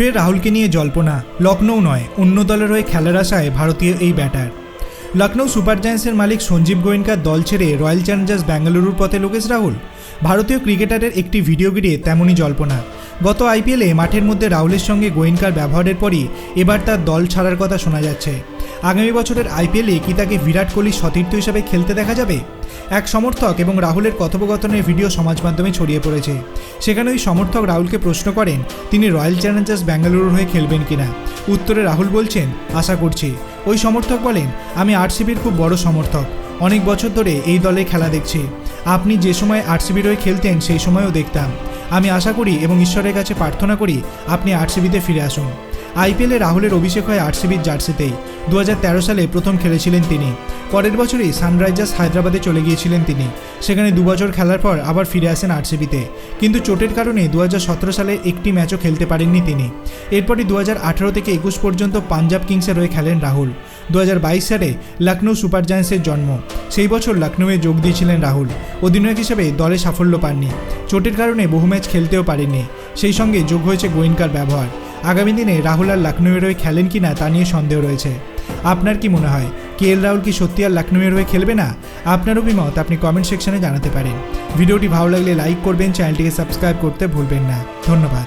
ফের রাহুলকে নিয়ে জল্পনা। লখনৌ নয় অন্য দলের হয়ে খেলার আশায় ভারতীয় এই ব্যাটার। লখনৌ সুপার জায়ান্টসের মালিক সঞ্জীব গোয়েঙ্কার দল ছেড়ে রয়্যাল চ্যালেঞ্জার্স ব্যাঙ্গালুরুর পথে লোকেশ রাহুল। ভারতীয় ক্রিকেটারের একটি ভিডিও গিরে তেমনই জল্পনা। গত আইপিএলে মাঠের মধ্যে রাহুলের সঙ্গে গোয়েঙ্কার ব্যবহারের পরই এবার তার দল ছাড়ার কথা শোনা যাচ্ছে। আগামী বছরের আইপিএলে কি তাকে বিরাট কোহলি সতীর্থ হিসেবে খেলতে দেখা যাবে? এক সমর্থক এবং রাহুলের কথোপকথনের ভিডিও সমাজ মাধ্যমে ছড়িয়ে পড়েছে। সেখানে ওই সমর্থক রাহুলকে প্রশ্ন করেন, তিনি রয়্যাল চ্যালেঞ্জার্স বেঙ্গালুরুর হয়ে খেলবেন কিনা? উত্তরে রাহুল বলছেন, আশা করছি। ওই সমর্থক বলেন, আমি আরসিবির খুব বড় সমর্থক। অনেক বছর ধরে এই দলে খেলা দেখছি। আপনি যে সময় আরসিবির হয়ে খেলতেন, সেই সময়ও দেখতাম। আমি আশা করি এবং ঈশ্বরের কাছে প্রার্থনা করি আপনি আরসিবিতে ফিরে আসুন। আইপিএলে রাহুলের অভিষেক হয় আরসিবির জার্সিতেই। দু হাজার তেরো সালে প্রথম খেলেছিলেন তিনি। পরের বছরই সানরাইজার্স হায়দ্রাবাদে চলে গিয়েছিলেন তিনি। সেখানে দুবছর খেলার পর আবার ফিরে আসেন আরসিবিতে। কিন্তু চোটের কারণে দু হাজার সতেরো সালে একটি ম্যাচও খেলতে পারেননি তিনি। এরপরই দু হাজার আঠারো থেকে একুশ পর্যন্ত পাঞ্জাব কিংসের হয়ে খেলেন রাহুল। দু হাজার বাইশ সালে লখনৌ সুপার জায়ান্টসের জন্ম। সেই বছর লখনৌয়ে যোগ দিয়েছিলেন রাহুল। অধিনায়ক হিসেবে দলে সাফল্য পাননি। চোটের কারণে বহু ম্যাচ খেলতেও পারেননি। সেই সঙ্গে যোগ হয়েছে গোয়েনকার ব্যবহার। আগামী দিনে রাহুল আর লখনৌয়ের হয়ে খেলেন কি না তা নিয়ে সন্দেহ রয়েছে। আপনার কি মনে হয়, কে এল রাহুল কি সত্যি আর লখনৌয়ের হয়ে খেলবে না? আপনার অভিমত আপনি কমেন্ট সেকশনে জানাতে পারেন। ভিডিওটি ভালো লাগলে লাইক করবেন, চ্যানেলটিকে সাবস্ক্রাইব করতে ভুলবেন না। ধন্যবাদ।